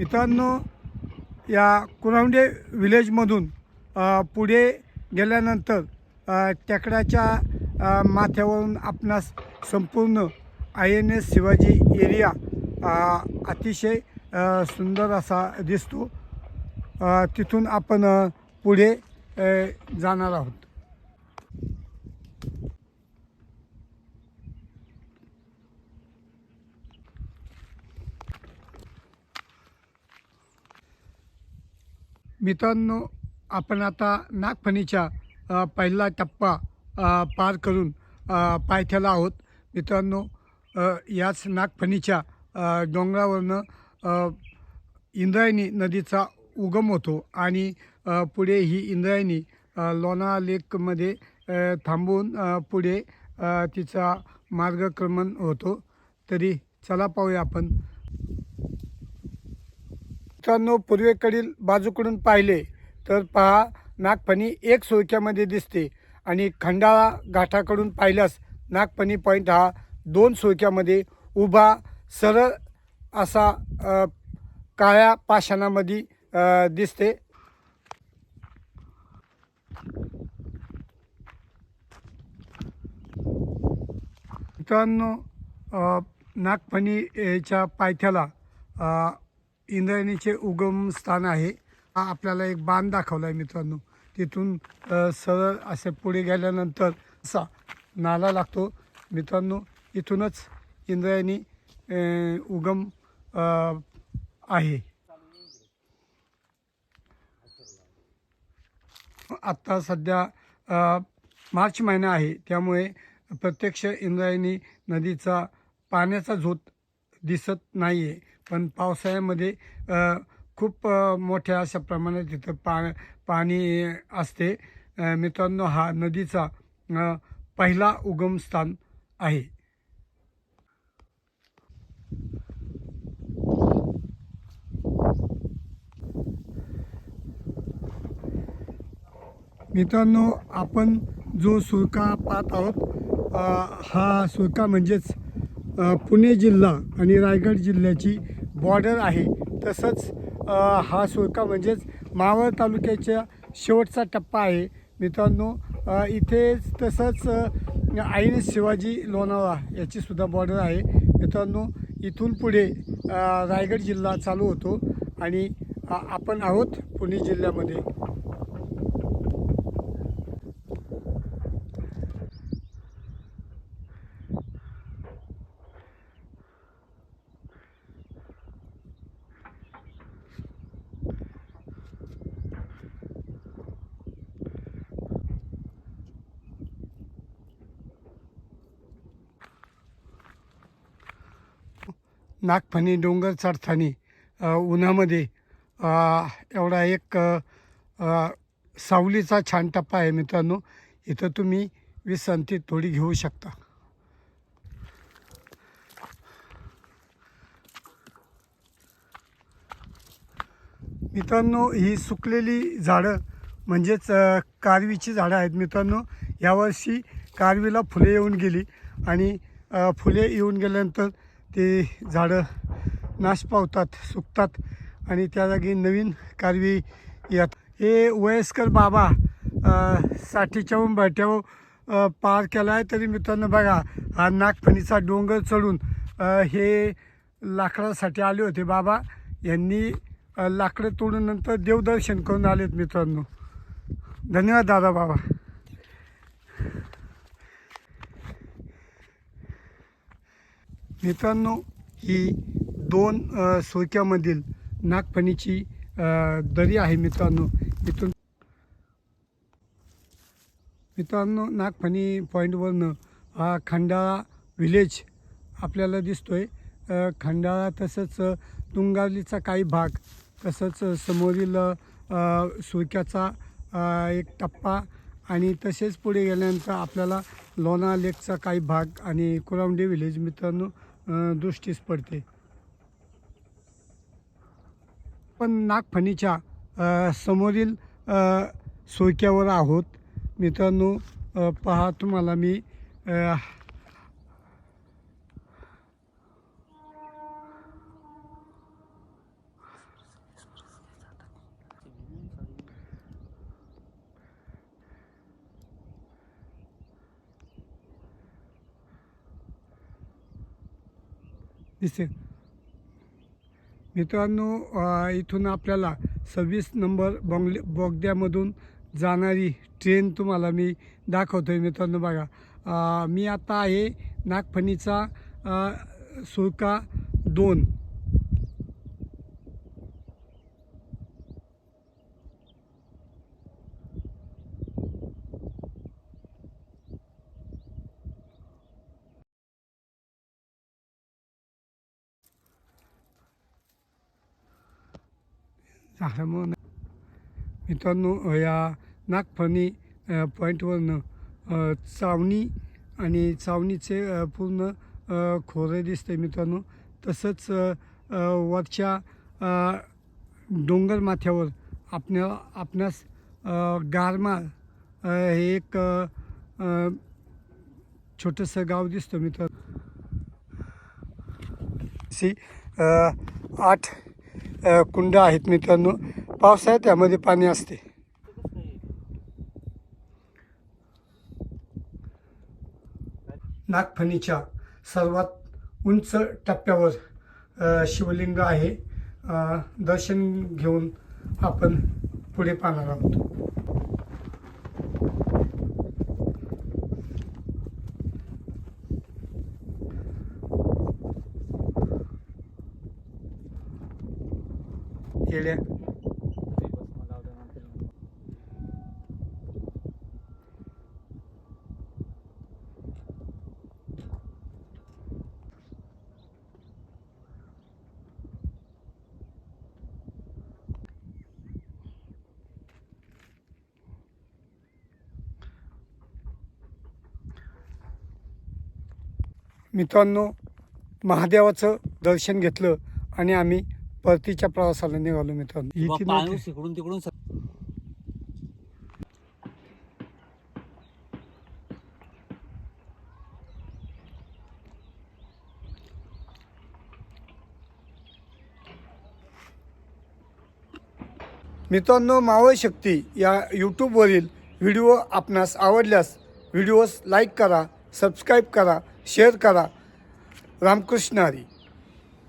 मित्रांनो या कुरावंडे विलेजमधून पुढे गेल्यानंतर टेकड्याच्या माथ्यावरून आपणास संपूर्ण I N S Shivaji area अतिशय सुंदर असा दिसतो. तिथून आपण पुढे जाणार आहोत. मित्रांनो आपण आता नागफणीच्या पहिला टप्पा पार करून पायथ्याला आहोत. मित्रांनो याच नागफणीच्या डोंगरावरनं इंद्रायणी नदीचा उगम होतो आणि पुढे ही इंद्रायणी लोना लोणा लेकमध्ये थांबून पुढे तिचा मार्गक्रमण होतो. तरी चला पाहूया आपण. मित्रांनो पूर्वेकडील बाजूकडून पाहिले तर पहा नागफणी एक सुळक्यामध्ये दिसते आणि खंडाळा घाटाकडून पाहिल्यास नागफणी पॉईंट हा दोन सुळक्यामध्ये उभा सरळ असा काळ्या पाषाणामध्ये दिसते. मित्रांनो अ, नागफणीच्या पायथ्याला इंद्रायणीचे उगम स्थान आहे. हा आपल्याला एक बांध दाखवला आहे मित्रांनो. तिथून सरळ असे पुढे गेल्यानंतर असा नाला लागतो. मित्रांनो इथूनच इंद्रायणी उगम आहे. आत्ता सध्या मार्च महिना आहे. त्यामुळे प्रत्यक्ष इंद्रायणी नदीचा पाण्याचा झोत दिसत नाही आहे पण पावसाळ्यामध्ये खूप मोठ्या अशा प्रमाणात तिथं पा पाणी असते. मित्रांनो हा नदीचा पहिला उगमस्थान आहे. मित्रांनो आपण जो सुळका पाहत आहोत हा सुळका म्हणजेच पुणे जिल्हा आणि रायगड जिल्ह्याची बॉर्डर आहे. तसंच हा सुळका म्हणजेच मावळ तालुक्याच्या शेवटचा टप्पा आहे. मित्रांनो इथेच तसंच आईन शिवाजी लोणावळा याची सुद्धा बॉर्डर आहे. मित्रांनो इथून पुढे रायगड जिल्हा चालू होतो आणि आपण आहोत पुणे जिल्ह्यामध्ये. नागफणी डोंगर चढताना उन्हामध्ये एवढा एक सावलीचा छान टप्पा आहे मित्रांनो. इथं तुम्ही विश्रांती थोडी घेऊ शकता. मित्रांनो ही सुकलेली झाडं म्हणजेच कारवीची झाडं आहेत मित्रांनो. यावर्षी कारवीला फुले येऊन गेली आणि फुले येऊन गेल्यानंतर ते झाडं नाश पावतात सुकतात आणि त्या जागी नवीन कारवी यात हे वयस्कर बाबा साठीच्याहून बाट्यावर पार केला आहे तरी मित्रांनो बघा हा नागफणीचा डोंगर चढून हे लाकडासाठी आले होते बाबा. यांनी लाकडं तोडून नंतर देवदर्शन करून आलेत मित्रांनो. धन्यवाद दादा बाबा. मित्रांनो ही दोन अ, सुळक्यामधील नागफणीची दरी आहे मित्रांनो. इथून मित्रांनो नागफणी पॉईंटवरनं हा खंडाळा विलेज आपल्याला दिसतोय. आहे खंडाळा तसंच तुंगावलीचा काही भाग तसंच समोरील अ, सुळक्याचा एक टप्पा आणि तसेच पुढे गेल्यानंतर आपल्याला लोणा लेकचा काही भाग आणि कुरावंडी विलेज मित्रांनो दृष्टीस पडते. पण नागफणीच्या समोरील सोयक्यावर आहोत. मित्रांनो पहा तुम्हाला मी दिसेल. मित्रांनो इथून आपल्याला सव्वीस नंबर बंगले बोगद्यामधून जाणारी ट्रेन तुम्हाला मी दाखवतो आहे मित्रांनो बघा. मी आता आहे नागफणीचा सुळका दोन. झाल्यामुळं मित्रांनो या नागफणी पॉईंटवरनं चावणी आणि चावणीचे पूर्ण खोरे दिसते मित्रांनो. तसंच वरच्या डोंगरमाथ्यावर डोंगर माथ्यावर आपल्या आपणास अ, गारमाळ हे एक छोटंसं गाव दिसतं मित्र सी आठ कुंड आहेत मित्रांनो. पावसाळ्यात त्यामध्ये पाणी असते. नागफणीच्या सर्वात उंच टप्प्यावर शिवलिंग आहे. दर्शन घेऊन आपण पुढे पाहणार आहोत. येड्या मित्रांनो महादेवाचं दर्शन घेतलं आणि आम्ही परतीच्या प्रवासाला निघालो मित्रांनो ती नदी- पाऊस इकडून तिकडून मित्रांनो मावळ शक्ती या यूट्यूबवरील व्हिडिओ आपणास आवडल्यास व्हिडिओस लाईक करा सबस्क्राईब करा शेअर करा. रामकृष्ण हरी.